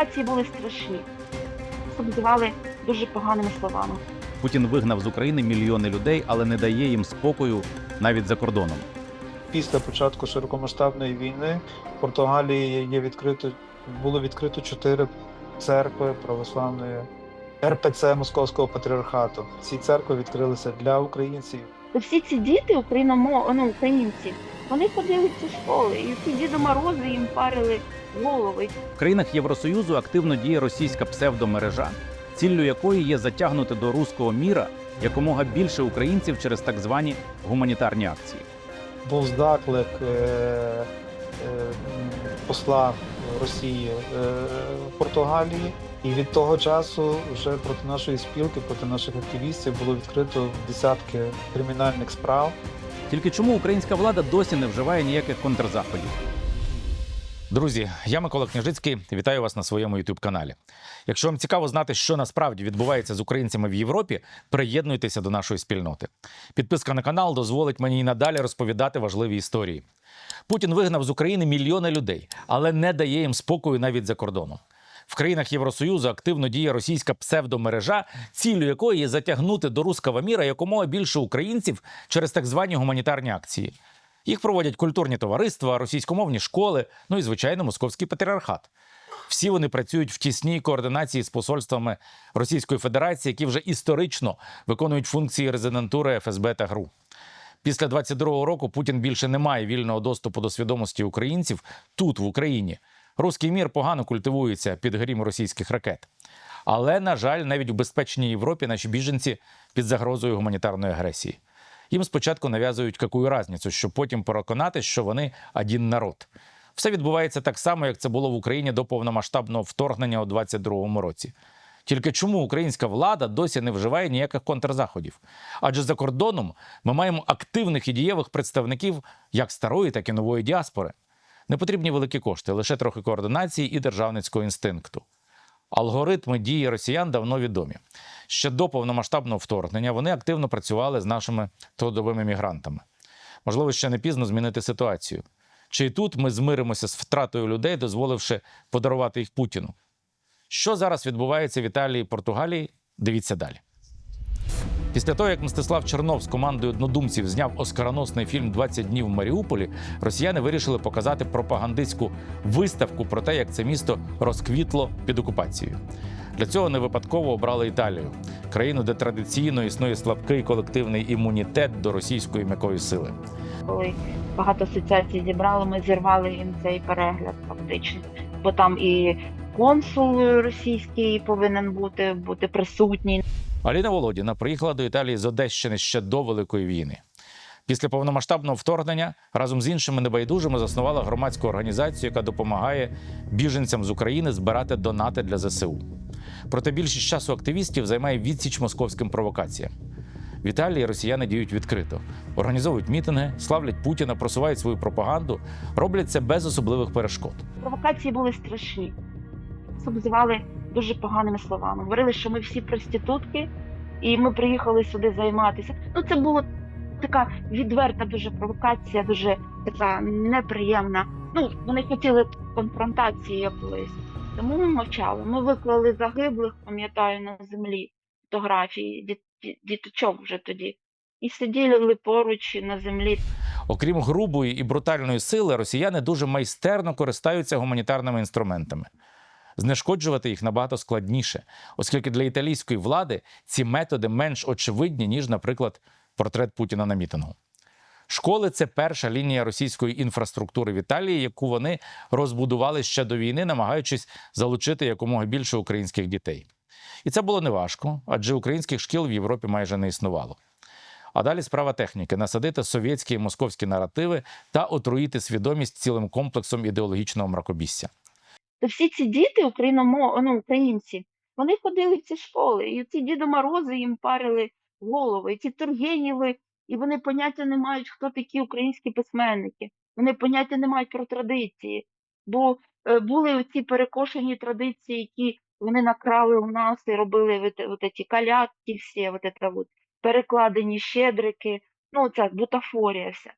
Провокації були страшні. Обзивали дуже поганими словами. Путін вигнав з України мільйони людей, але не дає їм спокою навіть за кордоном. Після початку широкомасштабної війни в Португалії є відкрито було відкрито чотири церкви православної РПЦ Московського патріархату. Ці церкви відкрилися для українців. То всі ці діти, україномо, ну, українці, вони ходили в ці школи, і ці Діду Морози їм парили голови. В країнах Євросоюзу активно діє російська псевдомережа, ціллю якої є затягнути до руського міра якомога більше українців через так звані гуманітарні акції. Був заклик е, е, посла Росії е, в Португалії, і від того часу вже проти нашої спілки, проти наших активістів було відкрито десятки кримінальних справ. Тільки чому українська влада досі не вживає ніяких контрзаходів? Друзі, я Микола Княжицький. Вітаю вас на своєму youtube каналі. Якщо вам цікаво знати, що насправді відбувається з українцями в Європі, приєднуйтеся до нашої спільноти. Підписка на канал дозволить мені і надалі розповідати важливі історії. Путін вигнав з України мільйони людей, але не дає їм спокою навіть за кордоном. В країнах Євросоюзу активно діє російська псевдомережа, ціллю якої є затягнути до руского міра якомога більше українців через так звані гуманітарні акції. Їх проводять культурні товариства, російськомовні школи, ну і звичайно московський патріархат. Всі вони працюють в тісній координації з посольствами Російської Федерації, які вже історично виконують функції резидентури ФСБ та ГРУ. Після 22-го року Путін більше не має вільного доступу до свідомості українців тут, в Україні. Руський мір погано культивується під грім російських ракет. Але, на жаль, навіть в безпечній Європі наші біженці під загрозою гуманітарної агресії. Їм спочатку нав'язують какую разницю, щоб потім переконати, що вони один народ. Все відбувається так само, як це було в Україні до повномасштабного вторгнення у 22-му році. Тільки чому українська влада досі не вживає ніяких контрзаходів? Адже за кордоном ми маємо активних і дієвих представників як старої, так і нової діаспори. Не потрібні великі кошти, лише трохи координації і державницького інстинкту. Алгоритми дії росіян давно відомі. Ще до повномасштабного вторгнення вони активно працювали з нашими трудовими мігрантами. Можливо, ще не пізно змінити ситуацію. Чи і тут ми змиримося з втратою людей, дозволивши подарувати їх Путіну? Що зараз відбувається в Італії і Португалії? Дивіться далі. Після того, як Мстислав Чернов з командою однодумців зняв оскароносний фільм «20 днів в Маріуполі, росіяни вирішили показати пропагандистську виставку про те, як це місто розквітло під окупацією. Для цього не випадково обрали Італію, країну, де традиційно існує слабкий колективний імунітет до російської м'якої сили. Коли багато асоціацій зібрали, ми зірвали їм цей перегляд фактично. Бо там і консул російський повинен бути, бути присутній. Аліна Володіна приїхала до Італії з Одещини ще до Великої війни. Після повномасштабного вторгнення разом з іншими небайдужими заснувала громадську організацію, яка допомагає біженцям з України збирати донати для ЗСУ. Проте більшість часу активістів займає відсіч московським провокаціям. В Італії росіяни діють відкрито, організовують мітинги, славлять Путіна, просувають свою пропаганду, роблять це без особливих перешкод. Провокації були страшні. Обзивали дуже поганими словами. Говорили, що ми всі проститутки, і ми приїхали сюди займатися. Ну, це була така відверта дуже провокація, дуже така неприємна. Ну, вони хотіли конфронтації якоїсь. Тому ми мовчали. Ми виклали загиблих, пам'ятаю, на землі фотографії діт- діт- діточок вже тоді. І сиділи поруч на землі. Окрім грубої і брутальної сили, росіяни дуже майстерно користаються гуманітарними інструментами. Знешкоджувати їх набагато складніше, оскільки для італійської влади ці методи менш очевидні, ніж, наприклад, портрет Путіна на мітингу. Школи це перша лінія російської інфраструктури в Італії, яку вони розбудували ще до війни, намагаючись залучити якомога більше українських дітей. І це було неважко, адже українських шкіл в Європі майже не існувало. А далі справа техніки насадити совєтські і московські наративи та отруїти свідомість цілим комплексом ідеологічного мракобісся. То всі ці діти, ну, українці, вони ходили в ці школи, і ці Діду Морози їм парили голови, і ці Тургенєви, і вони поняття не мають, хто такі українські письменники. Вони поняття не мають про традиції. Бо е, були ці перекошені традиції, які вони накрали у нас і робили ці калятки всі, от от, перекладені щедрики, ну, ця бутафорія вся.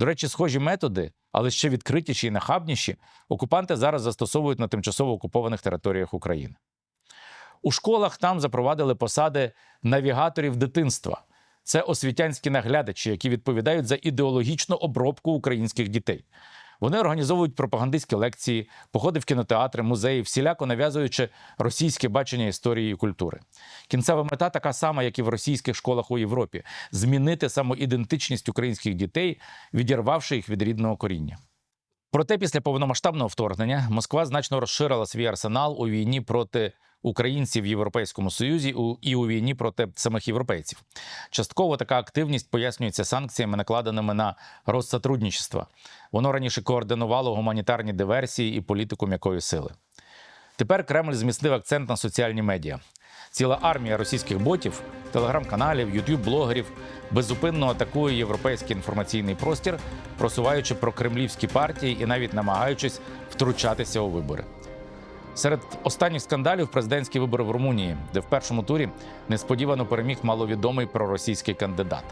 До речі, схожі методи, але ще відкритіші і нахабніші, окупанти зараз застосовують на тимчасово окупованих територіях України. У школах там запровадили посади навігаторів дитинства. Це освітянські наглядачі, які відповідають за ідеологічну обробку українських дітей. Вони організовують пропагандистські лекції, походи в кінотеатри, музеї, всіляко нав'язуючи російське бачення історії і культури. Кінцева мета така сама, як і в російських школах у Європі: змінити самоідентичність українських дітей, відірвавши їх від рідного коріння. Проте після повномасштабного вторгнення Москва значно розширила свій арсенал у війні проти українців в Європейському Союзі і у війні проти самих європейців. Частково така активність пояснюється санкціями, накладеними на розсотрудничество. Воно раніше координувало гуманітарні диверсії і політику м'якої сили. Тепер Кремль змістив акцент на соціальні медіа. Ціла армія російських ботів, телеграм-каналів, ютуб-блогерів беззупинно атакує європейський інформаційний простір, просуваючи прокремлівські партії і навіть намагаючись втручатися у вибори. Серед останніх скандалів президентські вибори в Румунії, де в першому турі несподівано переміг маловідомий проросійський кандидат.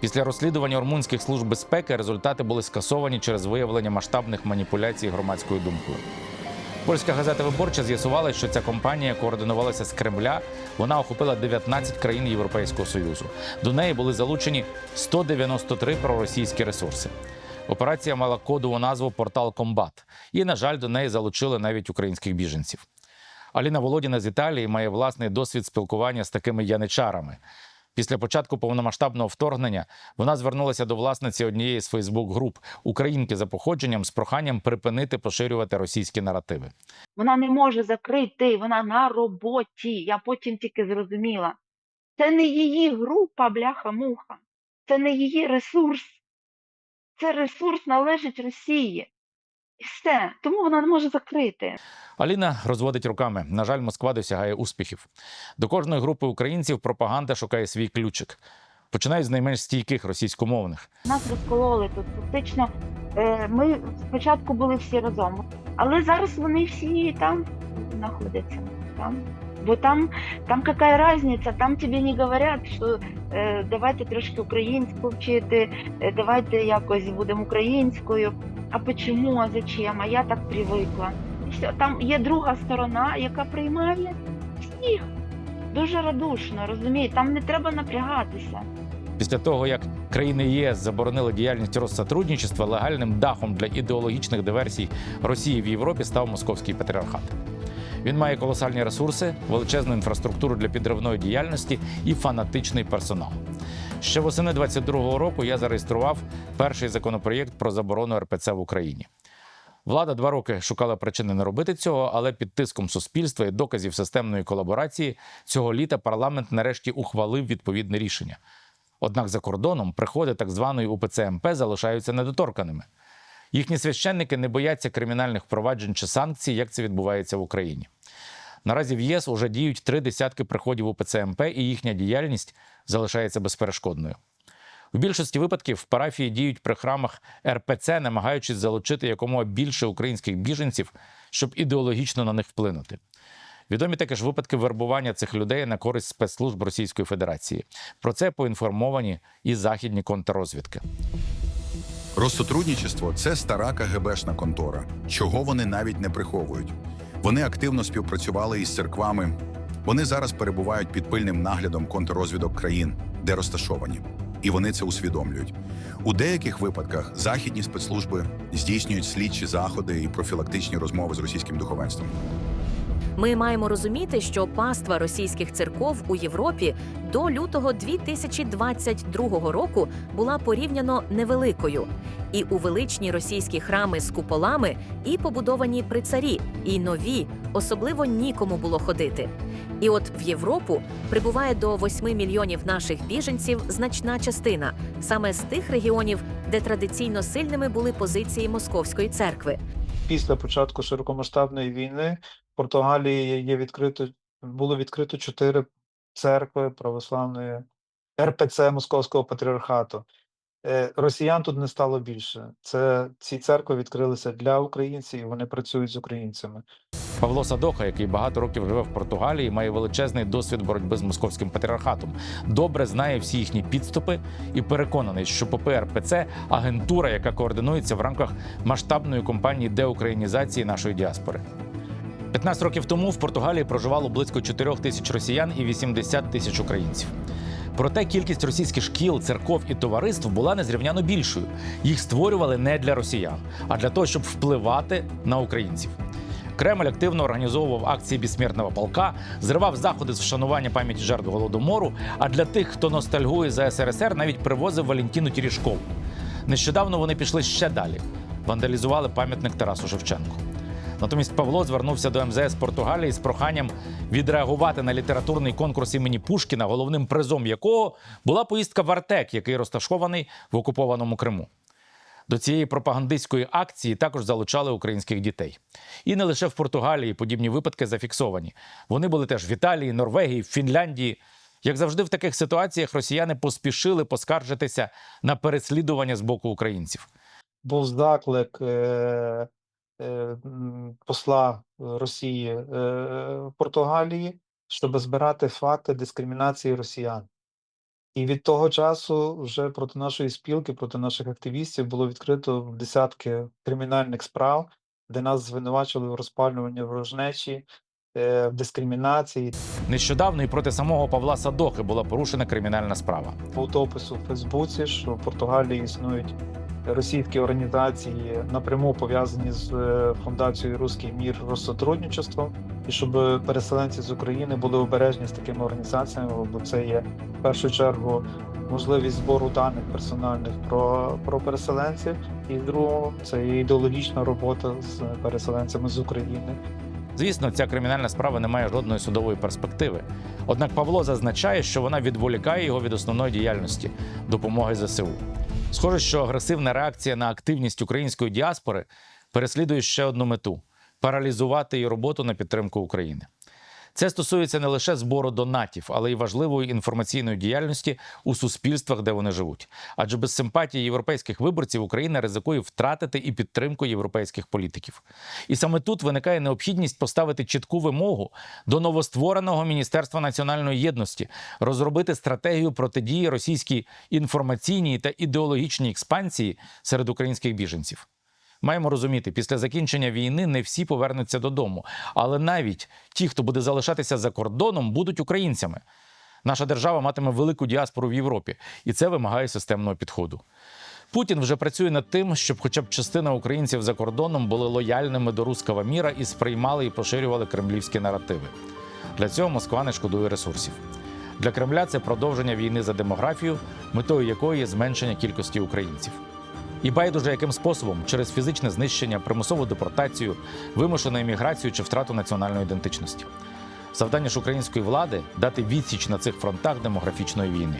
Після розслідування румунських служб безпеки результати були скасовані через виявлення масштабних маніпуляцій громадською думкою. Польська газета Виборча з'ясувала, що ця компанія координувалася з Кремля. Вона охопила 19 країн Європейського союзу. До неї були залучені 193 проросійські ресурси. Операція мала кодову назву Портал Комбат. І, на жаль, до неї залучили навіть українських біженців. Аліна Володіна з Італії має власний досвід спілкування з такими яничарами. Після початку повномасштабного вторгнення вона звернулася до власниці однієї з Фейсбук-груп українки за походженням з проханням припинити поширювати російські наративи. Вона не може закрити, вона на роботі. Я потім тільки зрозуміла. Це не її група, бляха-муха. Це не її ресурс. Це ресурс належить Росії. І все. Тому вона не може закрити. Аліна розводить руками. На жаль, Москва досягає успіхів. До кожної групи українців пропаганда шукає свій ключик. Починають з найменш стійких російськомовних. Нас розкололи тут. Фактично, е, ми спочатку були всі разом, але зараз вони всі там знаходяться. Там. Бо там, там яка різниця, там тобі не говорять, що е, давайте трошки українську вчити, е, давайте якось будемо українською. А чому, а зачем? А я так привикла. Все. Там є друга сторона, яка приймає всіх дуже радушно, розумієте, там не треба напрягатися. Після того, як країни ЄС заборонили діяльність Россотрудничества, легальним дахом для ідеологічних диверсій Росії в Європі став московський патріархат. Він має колосальні ресурси, величезну інфраструктуру для підривної діяльності і фанатичний персонал. Ще восени 22-го року я зареєстрував перший законопроєкт про заборону РПЦ в Україні. Влада два роки шукала причини не робити цього, але під тиском суспільства і доказів системної колаборації цього літа парламент нарешті ухвалив відповідне рішення. Однак за кордоном приходи так званої УПЦ МП залишаються недоторканими. Їхні священники не бояться кримінальних проваджень чи санкцій, як це відбувається в Україні. Наразі в ЄС уже діють три десятки приходів УПЦ МП, і їхня діяльність залишається безперешкодною. У більшості випадків парафії діють при храмах РПЦ, намагаючись залучити якомога більше українських біженців, щоб ідеологічно на них вплинути. Відомі також випадки вербування цих людей на користь спецслужб Російської Федерації. Про це поінформовані і західні контррозвідки. Россотрудничество це стара КГБшна контора, чого вони навіть не приховують. Вони активно співпрацювали із церквами. Вони зараз перебувають під пильним наглядом контррозвідок країн, де розташовані, і вони це усвідомлюють. У деяких випадках західні спецслужби здійснюють слідчі заходи і профілактичні розмови з російським духовенством. Ми маємо розуміти, що паства російських церков у Європі до лютого 2022 року була порівняно невеликою. І у величні російські храми з куполами і побудовані при царі, і нові, особливо нікому було ходити. І от в Європу прибуває до 8 мільйонів наших біженців значна частина саме з тих регіонів, де традиційно сильними були позиції московської церкви. Після початку широкомасштабної війни Португалії є відкрито, було відкрито чотири церкви православної РПЦ Московського патріархату. Е, Росіян тут не стало більше. Це ці церкви відкрилися для українців, і вони працюють з українцями. Павло Садоха, який багато років живе в Португалії, має величезний досвід боротьби з московським патріархатом. Добре знає всі їхні підступи і переконаний, що ПП РПЦ – агентура, яка координується в рамках масштабної кампанії деукраїнізації нашої діаспори. 15 років тому в Португалії проживало близько 4 тисяч росіян і 80 тисяч українців. Проте кількість російських шкіл, церков і товариств була незрівняно більшою. Їх створювали не для росіян, а для того, щоб впливати на українців. Кремль активно організовував акції безсмертного полка, зривав заходи з вшанування пам'яті жертв голодомору. А для тих, хто ностальгує за СРСР, навіть привозив Валентіну Тірішкову. Нещодавно вони пішли ще далі, вандалізували пам'ятник Тарасу Шевченку. Натомість Павло звернувся до МЗС Португалії з проханням відреагувати на літературний конкурс імені Пушкіна, головним призом якого була поїздка в Артек, який розташований в окупованому Криму. До цієї пропагандистської акції також залучали українських дітей. І не лише в Португалії подібні випадки зафіксовані. Вони були теж в Італії, Норвегії, Фінляндії. Як завжди, в таких ситуаціях росіяни поспішили поскаржитися на переслідування з боку українців. був заклик е, посла Росії е, в Португалії, щоб збирати факти дискримінації росіян. І від того часу вже проти нашої спілки, проти наших активістів було відкрито десятки кримінальних справ, де нас звинувачили в розпалюванні ворожнечі, е, в дискримінації. Нещодавно і проти самого Павла Садохи була порушена кримінальна справа. Був допис у Фейсбуці, що в Португалії існують російські організації напряму пов'язані з е, фундацією Руський мір Россотрудничество, і щоб переселенці з України були обережні з такими організаціями, бо це є в першу чергу можливість збору даних персональних про, про переселенців, і другого це ідеологічна робота з переселенцями з України. Звісно, ця кримінальна справа не має жодної судової перспективи. Однак Павло зазначає, що вона відволікає його від основної діяльності допомоги ЗСУ. Схоже, що агресивна реакція на активність української діаспори переслідує ще одну мету паралізувати її роботу на підтримку України. Це стосується не лише збору донатів, але й важливої інформаційної діяльності у суспільствах, де вони живуть. Адже без симпатії європейських виборців Україна ризикує втратити і підтримку європейських політиків. І саме тут виникає необхідність поставити чітку вимогу до новоствореного Міністерства національної єдності, розробити стратегію протидії російській інформаційній та ідеологічній експансії серед українських біженців. Маємо розуміти, після закінчення війни не всі повернуться додому, але навіть ті, хто буде залишатися за кордоном, будуть українцями. Наша держава матиме велику діаспору в Європі, і це вимагає системного підходу. Путін вже працює над тим, щоб хоча б частина українців за кордоном були лояльними до руского міра і сприймали і поширювали кремлівські наративи. Для цього Москва не шкодує ресурсів. Для Кремля це продовження війни за демографію, метою якої є зменшення кількості українців. І байдуже яким способом через фізичне знищення, примусову депортацію, вимушену еміграцію чи втрату національної ідентичності. Завдання ж української влади дати відсіч на цих фронтах демографічної війни.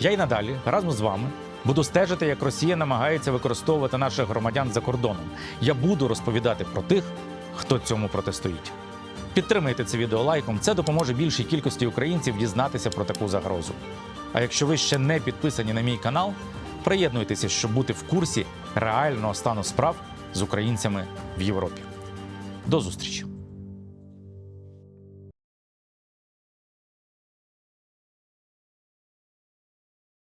Я й надалі разом з вами буду стежити, як Росія намагається використовувати наших громадян за кордоном. Я буду розповідати про тих, хто цьому протистоїть. Підтримайте це відео лайком. Це допоможе більшій кількості українців дізнатися про таку загрозу. А якщо ви ще не підписані на мій канал, приєднуйтеся, щоб бути в курсі реального стану справ з українцями в Європі. До зустрічі!